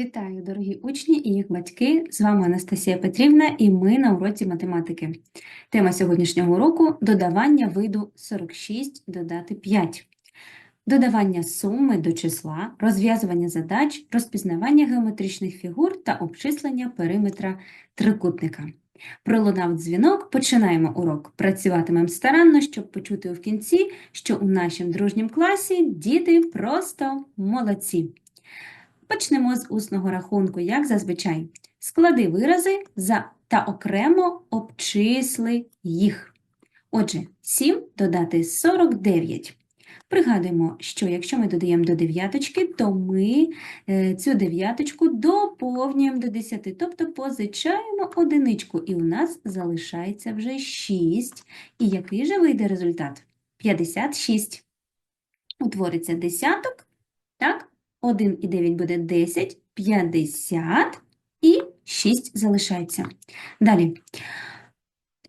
Вітаю, дорогі учні і їх батьки! З вами Анастасія Петрівна і ми на уроці математики. Тема сьогоднішнього уроку – додавання виду 46 додати 5. Додавання суми до числа, розв'язування задач, розпізнавання геометричних фігур та обчислення периметра трикутника. Пролунав дзвінок, починаємо урок. Працюватимемо старанно, щоб почути в кінці, що у нашому дружнім класі діти просто молодці. Почнемо з усного рахунку, як зазвичай. Склади вирази за та окремо обчисли їх. Отже, 7 додати 49. Пригадуємо, що якщо ми додаємо до дев'яточки, то ми е, цю дев'яточку доповнюємо до 10, тобто позичаємо одиничку, і у нас залишається вже 6. І який же вийде результат? 56. Утвориться десяток, так? 1 і 9 буде 10, 50 і 6 залишається. Далі.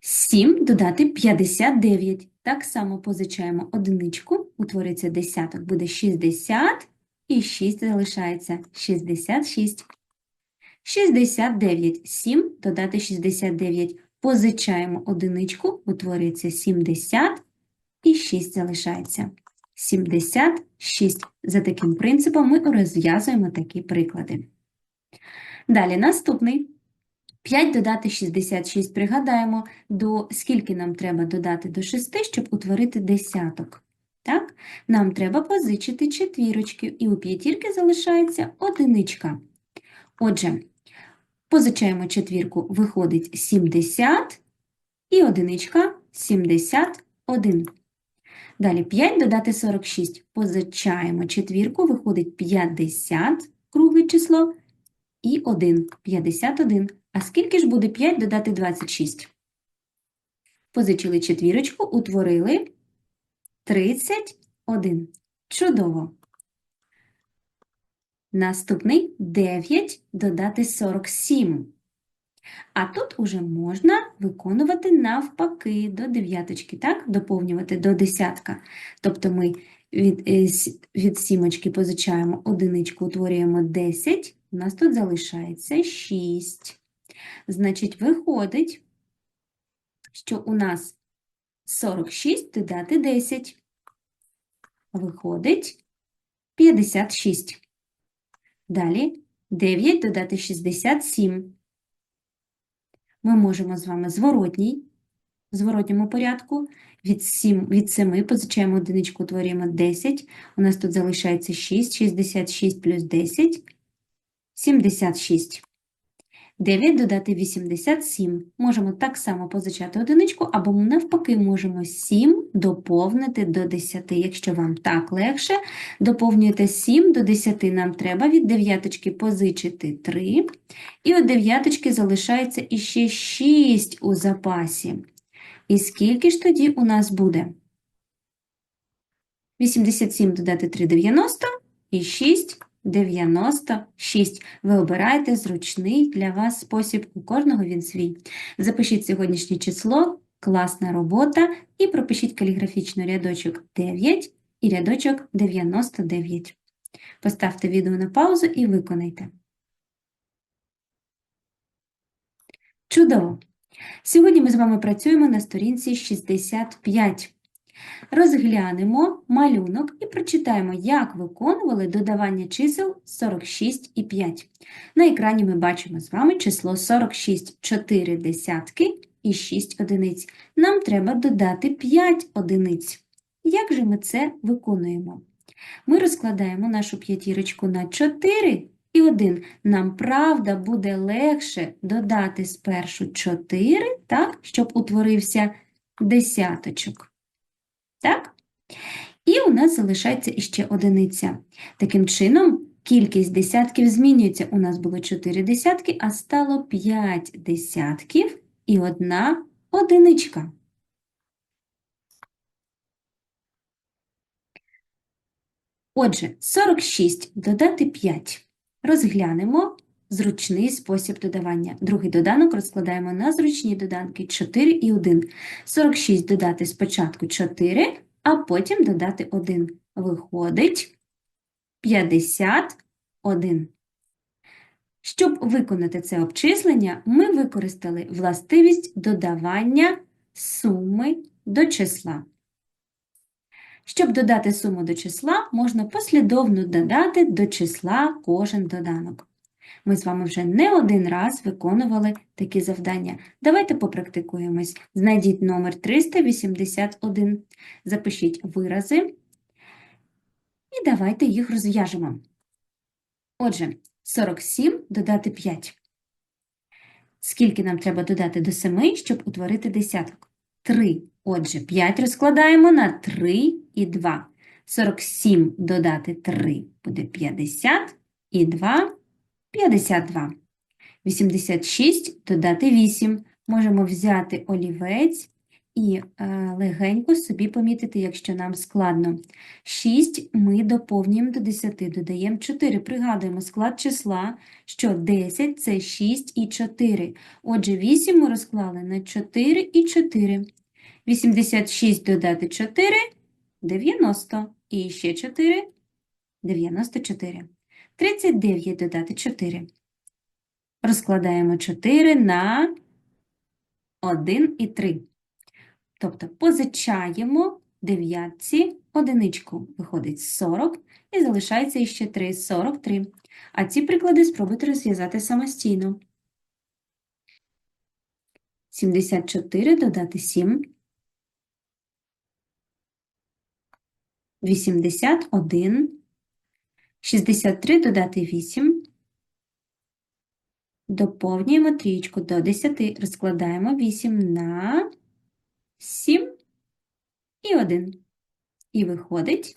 7 додати 59. Так само позичаємо одиничку, утвориться десяток, буде 60 і 6 залишається 66. 69. 7 додати 69. Позичаємо одиничку, утворюється 70 і 6 залишається. 76. За таким принципом ми розв'язуємо такі приклади. Далі наступний. 5 додати 66. Пригадаємо, до скільки нам треба додати до 6, щоб утворити десяток. Так? Нам треба позичити четвірочки, і у п'ятірки залишається одиничка. Отже, позичаємо четвірку, виходить 70, і одиничка 71. Далі 5 додати 46. Позичаємо четвірку, виходить 50, кругле число, і 1, 51. А скільки ж буде 5 додати 26? Позичили четвірочку, утворили 31. Чудово. Наступний 9 додати 47. А тут уже можна виконувати навпаки до дев'яточки, так? Доповнювати до десятка. Тобто ми від, е, від сімочки позичаємо одиничку, утворюємо 10, у нас тут залишається 6. Значить, виходить, що у нас 46 додати 10. Виходить 56. Далі 9 додати 67 ми можемо з вами зворотній, в зворотньому порядку від 7, від 7 позичаємо одиничку, утворюємо 10. У нас тут залишається 6, 66 плюс 10, 76. 9 додати 87. Можемо так само позичати одиничку, або навпаки можемо 7 доповнити до 10. Якщо вам так легше, доповнюєте 7 до 10. Нам треба від дев'яточки позичити 3. І от дев'яточки залишається іще 6 у запасі. І скільки ж тоді у нас буде? 87 додати 3 – 90 і 6 – 96. Ви обираєте зручний для вас спосіб, у кожного він свій. Запишіть сьогоднішнє число, класна робота, і пропишіть каліграфічно рядочок 9 і рядочок 99. Поставте відео на паузу і виконайте. Чудово! Сьогодні ми з вами працюємо на сторінці 65. Розглянемо малюнок і прочитаємо, як виконували додавання чисел 46 і 5. На екрані ми бачимо з вами число 46, 4 десятки і 6 одиниць. Нам треба додати 5 одиниць. Як же ми це виконуємо? Ми розкладаємо нашу п'ятірочку на 4 і 1. Нам, правда, буде легше додати спершу 4, так, щоб утворився десяточок. Так? І у нас залишається іще одиниця. Таким чином, кількість десятків змінюється. У нас було 4 десятки, а стало 5 десятків і одна одиничка. Отже, 46 додати 5. Розглянемо зручний спосіб додавання. Другий доданок розкладаємо на зручні доданки 4 і 1. 46 додати спочатку 4, а потім додати 1. Виходить 51. Щоб виконати це обчислення, ми використали властивість додавання суми до числа. Щоб додати суму до числа, можна послідовно додати до числа кожен доданок. Ми з вами вже не один раз виконували такі завдання. Давайте попрактикуємось. Знайдіть номер 381, запишіть вирази і давайте їх розв'яжемо. Отже, 47 додати 5. Скільки нам треба додати до 7, щоб утворити десяток? 3. Отже, 5 розкладаємо на 3 і 2. 47 додати 3 буде 50 і 2 – 52. 86 додати 8. Можемо взяти олівець і е, легенько собі помітити, якщо нам складно. 6 ми доповнюємо до 10, додаємо 4. Пригадуємо склад числа, що 10 – це 6 і 4. Отже, 8 ми розклали на 4 і 4. 86 додати 4 – 90. І ще 4 – 94. 39 додати 4. Розкладаємо 4 на 1 і 3. Тобто позичаємо дев'ятці одиничку. Виходить 40 і залишається іще 3 – 43. А ці приклади спробуйте розв'язати самостійно. 74 додати 7. 81. 63 додати 8. Доповнюємо трієчку до 10. Розкладаємо 8 на 7 і 1. І виходить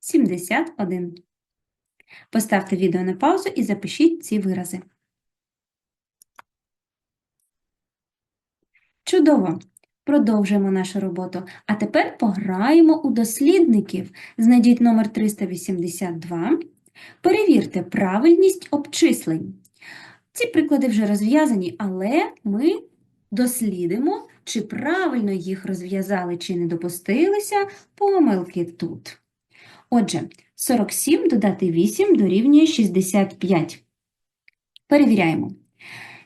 71. Поставте відео на паузу і запишіть ці вирази. Чудово! Продовжуємо нашу роботу. А тепер пограємо у дослідників. Знайдіть номер 382. Перевірте правильність обчислень. Ці приклади вже розв'язані, але ми дослідимо, чи правильно їх розв'язали, чи не допустилися помилки тут. Отже, 47 додати 8 дорівнює 65. Перевіряємо.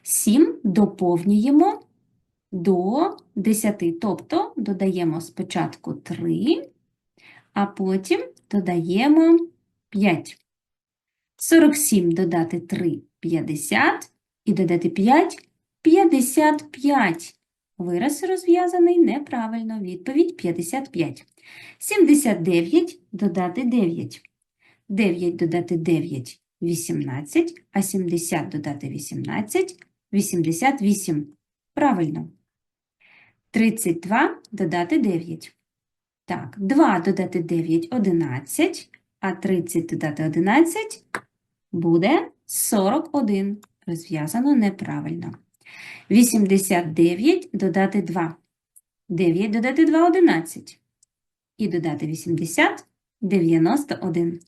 7 доповнюємо до 10, тобто додаємо спочатку 3, а потім додаємо 5. 47 додати 3 – 50, і додати 5 – 55. Вираз розв'язаний неправильно. Відповідь 55. 79 додати 9. 9 додати 9 – 18, а 70 додати 18 – 88. Правильно. 32 додати 9. Так, 2 додати 9 – 11, а 30 додати 11 буде 41. Розв'язано неправильно. 89 додати 2. 9 додати 2 – 11. І додати 80 – 91.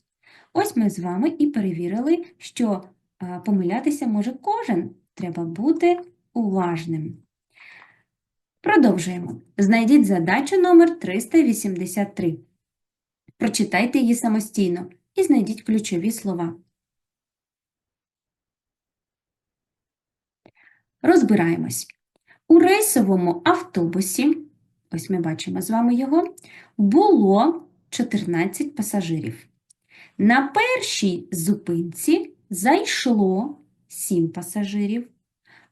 Ось ми з вами і перевірили, що помилятися може кожен. Треба бути уважним. Продовжуємо. Знайдіть задачу номер 383. Прочитайте її самостійно і знайдіть ключові слова. Розбираємось. У рейсовому автобусі, ось ми бачимо з вами його, було 14 пасажирів. На першій зупинці зайшло 7 пасажирів,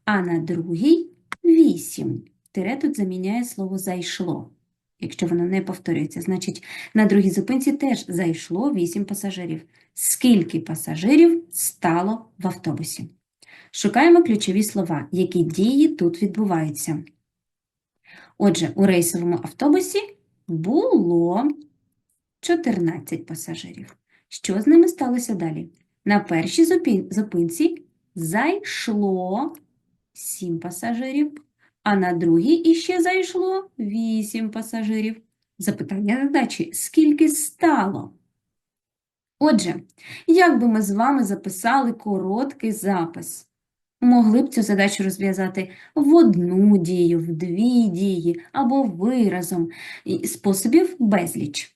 а на другій 8. Тире тут заміняє слово зайшло. Якщо воно не повторюється, значить на другій зупинці теж зайшло 8 пасажирів. Скільки пасажирів стало в автобусі? Шукаємо ключові слова, які дії тут відбуваються. Отже, у рейсовому автобусі було 14 пасажирів. Що з ними сталося далі? На першій зупинці зайшло 7 пасажирів, а на другій іще зайшло 8 пасажирів. Запитання задачі: скільки стало? Отже, як би ми з вами записали короткий запис? Могли б цю задачу розв'язати в одну дію, в дві дії або виразом. Способів безліч.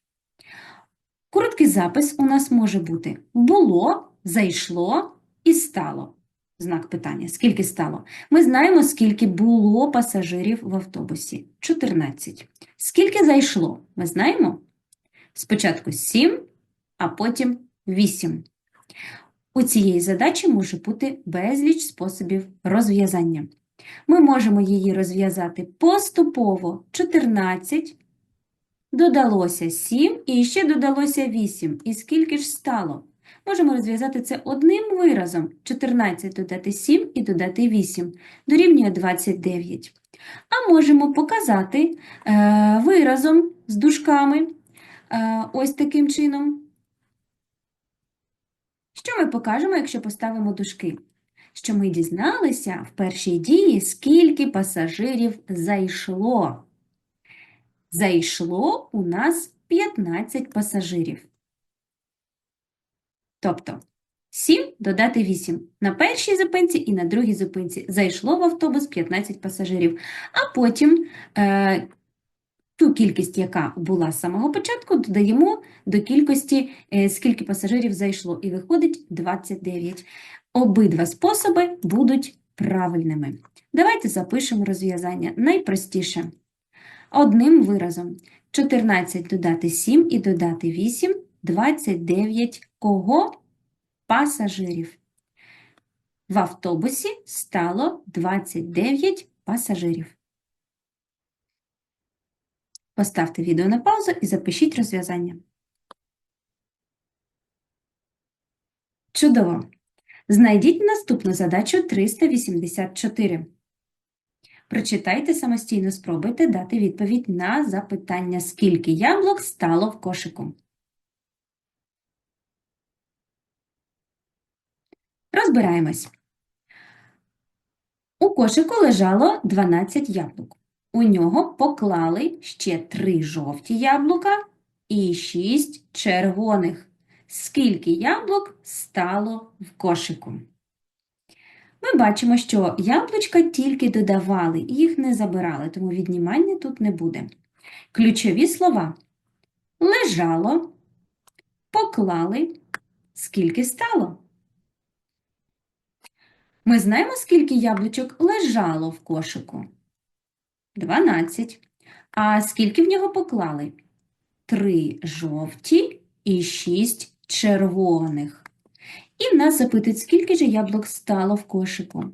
Короткий запис у нас може бути було, зайшло і стало. Знак питання. Скільки стало? Ми знаємо, скільки було пасажирів в автобусі. 14. Скільки зайшло? Ми знаємо? Спочатку 7, а потім 8. У цієї задачі може бути безліч способів розв'язання. Ми можемо її розв'язати поступово 14, додалося 7 і ще додалося 8. І скільки ж стало? Можемо розв'язати це одним виразом. 14 додати 7 і додати 8 дорівнює 29. А можемо показати е, виразом з дужками е, ось таким чином. Що ми покажемо, якщо поставимо дужки? Що ми дізналися в першій дії, скільки пасажирів зайшло. Зайшло у нас 15 пасажирів. Тобто 7 додати 8. На першій зупинці і на другій зупинці зайшло в автобус 15 пасажирів. А потім е, ту кількість, яка була з самого початку, додаємо до кількості, е, скільки пасажирів зайшло, і виходить 29. Обидва способи будуть правильними. Давайте запишемо розв'язання найпростіше. Одним виразом 14 додати 7 і додати 8 – 29 кого? Пасажирів. В автобусі стало 29 пасажирів. Поставте відео на паузу і запишіть розв'язання. Чудово! Знайдіть наступну задачу 384. Прочитайте самостійно, спробуйте дати відповідь на запитання, скільки яблук стало в кошику. Розбираємось. У кошику лежало 12 яблук. У нього поклали ще 3 жовті яблука і 6 червоних. Скільки яблук стало в кошику? Ми бачимо, що яблучка тільки додавали, їх не забирали, тому віднімання тут не буде. Ключові слова лежало, поклали, скільки стало. Ми знаємо, скільки яблучок лежало в кошику? 12. А скільки в нього поклали? 3 жовті і 6 червоних. І нас запитують, скільки ж яблук стало в кошику.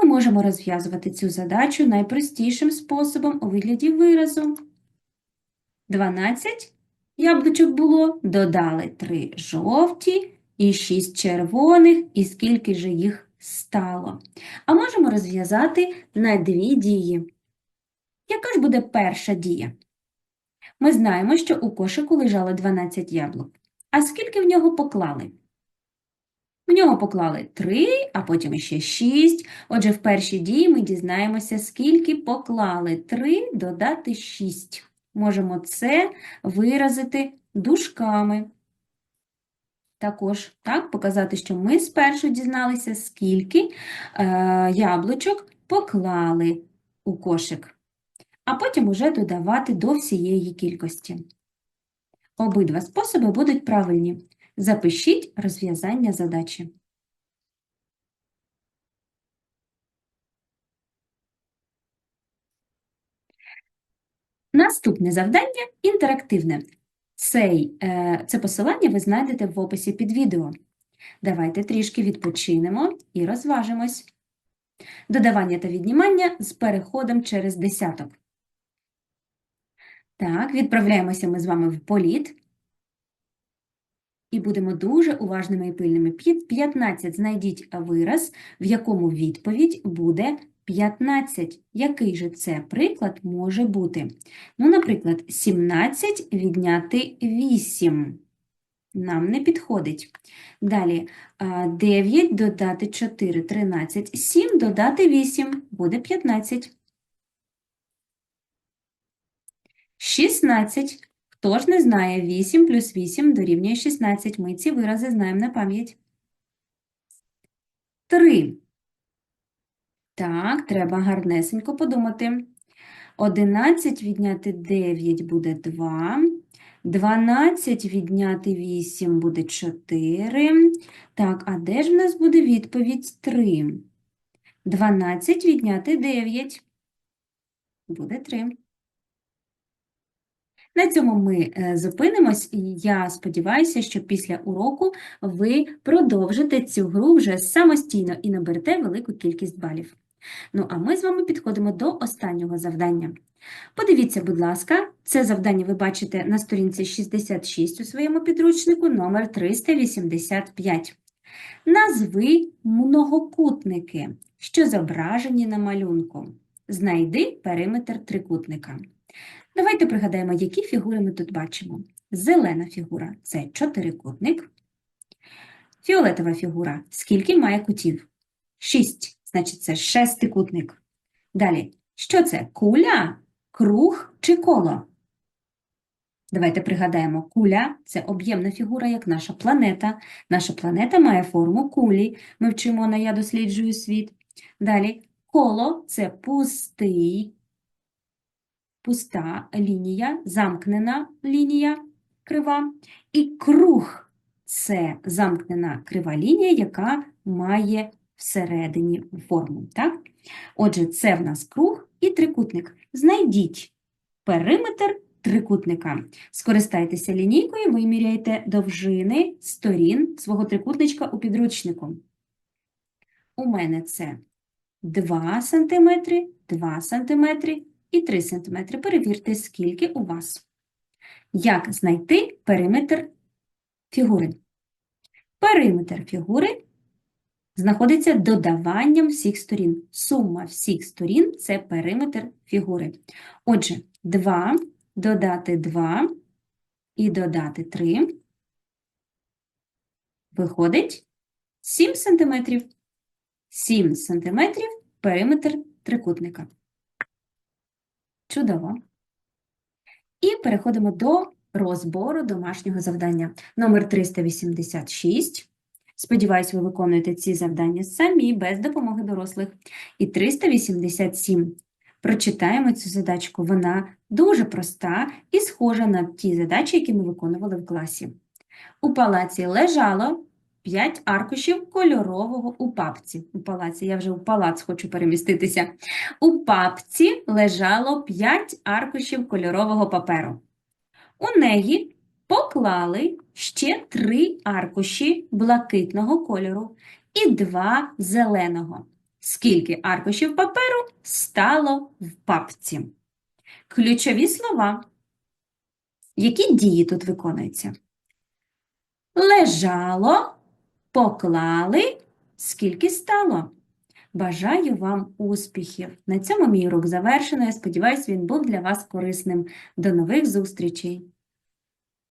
Ми можемо розв'язувати цю задачу найпростішим способом у вигляді виразу. 12 яблучок було, додали 3 жовті і 6 червоних, і скільки ж їх стало. А можемо розв'язати на дві дії. Яка ж буде перша дія? Ми знаємо, що у кошику лежало 12 яблук. А скільки в нього поклали? В нього поклали 3, а потім ще 6. Отже, в першій дії ми дізнаємося, скільки поклали 3 додати 6. Можемо це виразити дужками. Також так, показати, що ми спершу дізналися, скільки е, яблучок поклали у кошик, а потім уже додавати до всієї кількості. Обидва способи будуть правильні. Запишіть розв'язання задачі. Наступне завдання інтерактивне. Цей, е, це посилання ви знайдете в описі під відео. Давайте трішки відпочинемо і розважимось. Додавання та віднімання з переходом через десяток. Так, відправляємося ми з вами в політ. І будемо дуже уважними і пильними. Під 15 знайдіть вираз, в якому відповідь буде 15. Який же це приклад може бути? Ну, наприклад, 17 відняти 8. Нам не підходить. Далі 9 додати 4 13, 7 додати 8 буде 15. 16. Хто ж не знає, 8 плюс 8 дорівнює 16. Ми ці вирази знаємо на пам'ять. 3. Так, треба гарнесенько подумати. 11 відняти 9 буде 2. 12 відняти 8 буде 4. Так, а де ж в нас буде відповідь 3? 12 відняти 9 буде 3. На цьому ми е, зупинимось, і я сподіваюся, що після уроку ви продовжите цю гру вже самостійно і наберете велику кількість балів. Ну, а ми з вами підходимо до останнього завдання. Подивіться, будь ласка, це завдання ви бачите на сторінці 66 у своєму підручнику, номер 385. Назви многокутники, що зображені на малюнку. Знайди периметр трикутника. Давайте пригадаємо, які фігури ми тут бачимо. Зелена фігура це чотирикутник. Фіолетова фігура скільки має кутів? Шість, значить це шестикутник. Далі, що це? Куля, круг чи коло? Давайте пригадаємо, куля це об'ємна фігура, як наша планета. Наша планета має форму кулі. Ми вчимо на Я досліджую світ. Далі, коло це пустий пуста лінія, замкнена лінія крива, і круг це замкнена крива лінія, яка має всередині форму. Так? Отже, це в нас круг і трикутник. Знайдіть периметр трикутника. Скористайтеся лінійкою, виміряйте довжини сторін свого трикутничка у підручнику. У мене це 2 см, 2 см, і 3 см. Перевірте, скільки у вас. Як знайти периметр фігури? Периметр фігури знаходиться додаванням всіх сторін. Сума всіх сторін це периметр фігури. Отже, 2 додати 2 і додати 3 виходить 7 см. 7 см периметр трикутника. Чудово. І переходимо до розбору домашнього завдання. Номер 386. Сподіваюсь, ви виконуєте ці завдання самі, без допомоги дорослих. І 387. Прочитаємо цю задачку. Вона дуже проста і схожа на ті задачі, які ми виконували в класі. У палаці лежало 5 аркушів кольорового у папці. У палаці, я вже у палац хочу переміститися. У папці лежало 5 аркушів кольорового паперу. У неї поклали ще 3 аркуші блакитного кольору і 2 зеленого. Скільки аркушів паперу стало в папці? Ключові слова. Які дії тут виконуються? Лежало Поклали, скільки стало. Бажаю вам успіхів! На цьому мій урок завершено. Я сподіваюся, він був для вас корисним. До нових зустрічей!